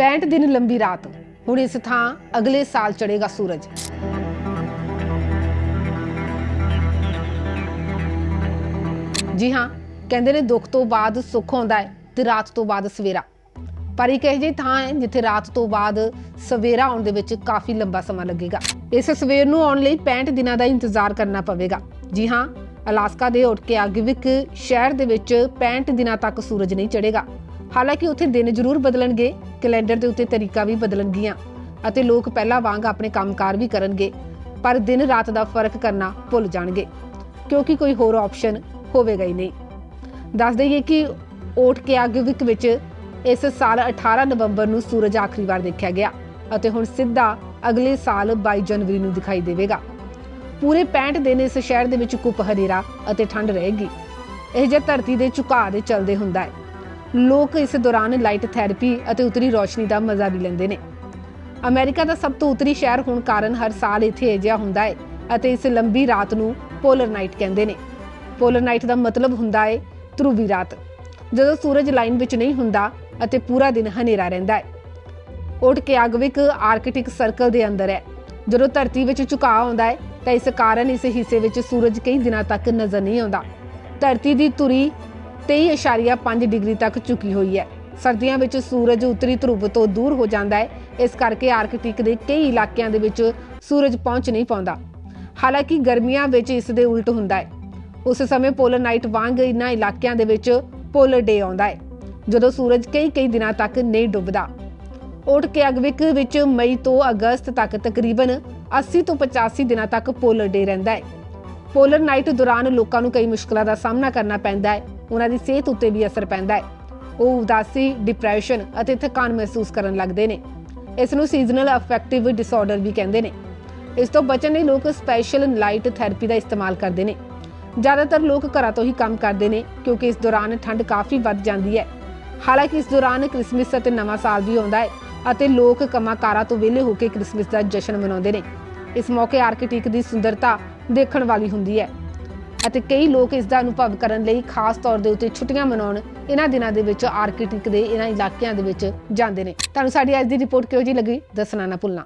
65 ਦਿਨ ਲੰਬੀ ਰਾਤ। ਹੁਣ ਇਸ ਥਾਂ ਅਗਲੇ ਸਾਲ ਚੜੇਗਾ ਸੂਰਜ। ਜੀ ਹਾਂ, ਕਹਿੰਦੇ ਨੇ ਦੁੱਖ ਤੋਂ ਬਾਅਦ ਸੁੱਖ ਆਉਂਦਾ ਹੈ ਤੇ ਰਾਤ ਤੋਂ ਬਾਅਦ ਸਵੇਰਾ। ਪਰ ਇੱਕ ਇਹੋ ਜਿਹੀ ਥਾਂ ਹੈ ਜਿੱਥੇ ਰਾਤ ਤੋਂ ਬਾਅਦ ਸਵੇਰਾ ਆਉਣ ਦੇ ਵਿੱਚ ਕਾਫੀ ਲੰਬਾ ਸਮਾਂ ਲੱਗੇਗਾ। ਇਸ ਸਵੇਰ ਨੂੰ ਆਉਣ ਲਈ 65 ਦਿਨਾਂ ਦਾ ਇੰਤਜ਼ਾਰ ਕਰਨਾ ਪਵੇਗਾ। ਜੀ ਹਾਂ, ਅਲਾਸਕਾ ਦੇ ਓਟਕਿਆਗਵਿਕ ਸ਼ਹਿਰ ਦੇ ਵਿੱਚ 65 ਦਿਨਾਂ ਤੱਕ ਸੂਰਜ ਨਹੀਂ ਚੜੇਗਾ ਹਾਲਾਂਕਿ ਉੱਥੇ ਦਿਨ ਜ਼ਰੂਰ ਬਦਲਣਗੇ, ਕੈਲੰਡਰ ਦੇ ਉੱਤੇ ਤਰੀਕਾ ਵੀ ਬਦਲਣਗੀਆਂ ਅਤੇ ਲੋਕ ਪਹਿਲਾਂ ਵਾਂਗ ਆਪਣੇ ਕੰਮਕਾਰ ਵੀ ਕਰਨਗੇ, ਪਰ ਦਿਨ ਰਾਤ ਦਾ ਫ਼ਰਕ ਕਰਨਾ ਭੁੱਲ ਜਾਣਗੇ, ਕਿਉਂਕਿ ਕੋਈ ਹੋਰ ਆਪਸ਼ਨ ਹੋਵੇਗਾ ਹੀ ਨਹੀਂ। ਦੱਸ ਦਈਏ ਕਿ ਓਟਕਿਆਗਵਿਕ ਵਿੱਚ ਇਸ ਸਾਲ 18 ਨਵੰਬਰ ਨੂੰ ਸੂਰਜ ਆਖਰੀ ਵਾਰ ਦੇਖਿਆ ਗਿਆ ਅਤੇ ਹੁਣ ਸਿੱਧਾ ਅਗਲੇ ਸਾਲ 22 ਜਨਵਰੀ ਨੂੰ ਦਿਖਾਈ ਦੇਵੇਗਾ। ਪੂਰੇ 65 ਦਿਨ ਇਸ ਸ਼ਹਿਰ ਦੇ ਵਿੱਚ ਕੁੱਪ ਹਨੇਰਾ ਅਤੇ ਠੰਡ ਰਹੇਗੀ। ਇਹ ਜੇ ਧਰਤੀ ਦੇ ਝੁਕਾਅ ਦੇ ਚਲਦੇ ਹੁੰਦਾ ਹੈ। ਲੋਕ ਇਸ ਦੌਰਾਨ ਲਾਈਟ ਥੈਰੇਪੀ ਅਤੇ ਉਤਰੀ ਰੋਸ਼ਨੀ ਦਾ ਮਜ਼ਾ ਵੀ ਲੈਂਦੇ ਨੇ। ਅਮਰੀਕਾ ਦਾ ਸਭ ਤੋਂ ਉਤਰੀ ਸ਼ਹਿਰ ਹੋਣ ਕਾਰਨ ਹਰ ਸਾਲ ਇੱਥੇ ਅਜਿਹਾ ਹੁੰਦਾ ਹੈ ਅਤੇ ਇਸ ਲੰਬੀ ਰਾਤ ਨੂੰ ਪੋਲਰ ਨਾਈਟ ਕਹਿੰਦੇ ਨੇ। ਪੋਲਰ ਨਾਈਟ ਦਾ ਮਤਲਬ ਹੁੰਦਾ ਹੈ ਧਰੂਵੀ ਰਾਤ। ਜਦੋਂ ਸੂਰਜ ਲਾਈਨ ਵਿੱਚ ਨਹੀਂ ਹੁੰਦਾ ਅਤੇ ਪੂਰਾ ਦਿਨ ਹਨੇਰਾ ਰਹਿੰਦਾ ਹੈ। ਓਟਕਿਆਗਵਿਕ ਆਰਕਟਿਕ ਸਰਕਲ ਦੇ ਅੰਦਰ ਹੈ। ਜਦੋਂ ਧਰਤੀ ਵਿੱਚ ਝੁਕਾਅ ਆਉਂਦਾ ਹੈ ਤਾਂ ਇਸ ਕਾਰਨ ਇਸ ਹਿੱਸੇ ਵਿੱਚ ਸੂਰਜ ਕਈ ਦਿਨਾਂ ਤੱਕ ਨਜ਼ਰ ਨਹੀਂ ਆਉਂਦਾ। ਧਰਤੀ ਦੀ ਧੁਰੀ 23.5 ਡਿਗਰੀ ਤੱਕ ਝੁਕੀ ਹੋਈ ਹੈ। ਸਰਦੀਆਂ ਵਿੱਚ ਸੂਰਜ ਉੱਤਰੀ ਧਰੁਵ ਤੋਂ ਦੂਰ ਹੋ ਜਾਂਦਾ ਹੈ। ਇਸ ਕਰਕੇ ਆਰਕਟਿਕ ਦੇ ਕਈ ਇਲਾਕਿਆਂ ਦੇ ਵਿੱਚ ਸੂਰਜ ਪਹੁੰਚ ਨਹੀਂ ਪਾਉਂਦਾ। ਹਾਲਾਂਕਿ ਗਰਮੀਆਂ ਵਿੱਚ ਇਸ ਦੇ ਉਲਟ ਹੁੰਦਾ ਹੈ। ਉਸ ਸਮੇਂ ਪੋਲਰ ਨਾਈਟ ਵਾਂਗ ਇਨ੍ਹਾਂ ਇਲਾਕਿਆਂ ਦੇ ਵਿੱਚ ਪੋਲਰ ਡੇ ਆਉਂਦਾ ਹੈ, ਜਦੋਂ ਸੂਰਜ ਕਈ ਕਈ ਦਿਨਾਂ ਤੱਕ ਨਹੀਂ ਡੁੱਬਦਾ। ਉੱਠ ਕੇ ਅਗਵਿਕ ਵਿੱਚ ਮਈ ਤੋਂ ਅਗਸਤ ਤੱਕ ਤਕਰੀਬਨ 80 ਤੋਂ 85 ਦਿਨਾਂ ਤੱਕ ਪੋਲਰ ਡੇ ਰਹਿੰਦਾ ਹੈ। ਪੋਲਰ ਨਾਈਟ ਦੌਰਾਨ ਲੋਕਾਂ ਨੂੰ ਕਈ ਮੁਸ਼ਕਲਾਂ ਦਾ ਸਾਹਮਣਾ ਕਰਨਾ ਪੈਂਦਾ ਹੈ। ਉਹਨਾਂ ਦੀ ਸਿਹਤ ਉੱਤੇ ਵੀ ਅਸਰ ਪੈਂਦਾ ਹੈ। ਉਹ ਉਦਾਸੀ ਡਿਪਰੈਸ਼ਨ ਅਤੇ ਥਕਾਨ ਮਹਿਸੂਸ ਕਰਨ ਲੱਗਦੇ ਨੇ। ਇਸ ਨੂੰ ਸੀਜ਼ਨਲ ਅਫੈਕਟਿਵ ਡਿਸਆਰਡਰ ਵੀ ਕਹਿੰਦੇ ਨੇ। ਇਸ ਤੋਂ ਬਚਣ ਲਈ ਲੋਕ ਸਪੈਸ਼ਲ ਲਾਈਟ ਥੈਰੇਪੀ ਦਾ ਇਸਤੇਮਾਲ ਕਰਦੇ ਨੇ। ਜ਼ਿਆਦਾਤਰ ਲੋਕ ਘਰਾਂ ਤੋਂ ਹੀ ਕੰਮ ਕਰਦੇ ਨੇ, ਕਿਉਂਕਿ ਇਸ ਦੌਰਾਨ ਠੰਡ ਕਾਫੀ ਵੱਧ ਜਾਂਦੀ ਹੈ। ਹਾਲਾਂਕਿ ਇਸ ਦੌਰਾਨ ਕ੍ਰਿਸਮਸ ਅਤੇ ਨਵਾਂ ਸਾਲ ਵੀ ਆਉਂਦਾ ਹੈ ਅਤੇ ਲੋਕ ਕੰਮਾਂ-ਕਾਰਾਂ ਤੋਂ ਵਿਹਲੇ ਹੋ ਕੇ ਕ੍ਰਿਸਮਸ ਦਾ ਜਸ਼ਨ ਮਨਾਉਂਦੇ ਨੇ। ਇਸ ਮੌਕੇ ਆਰਕੀਟੈਕਟ ਦੀ ਸੁੰਦਰਤਾ ਦੇਖਣ ਵਾਲੀ ਹੁੰਦੀ ਹੈ। ਅਤੇ ਕਈ ਲੋਕ ਇਸ ਦਾ ਅਨੁਭਵ ਕਰਨ ਲਈ ਖਾਸ ਤੌਰ ਦੇ ਉੱਤੇ ਛੁੱਟੀਆਂ ਮਨਾਉਣ ਇਹਨਾਂ ਦਿਨਾਂ ਦੇ ਵਿੱਚ ਆਰਕੀਟੈਕਟ ਦੇ ਇਹਨਾਂ ਇਲਾਕਿਆਂ ਦੇ ਵਿੱਚ ਜਾਂਦੇ ਨੇ। ਤੁਹਾਨੂੰ ਸਾਡੀ ਅੱਜ ਦੀ ਰਿਪੋਰਟ ਕਿਹੋ ਜਿਹੀ ਲੱਗੀ? ਦੱਸਣਾ ਨਾ ਭੁੱਲਣਾ।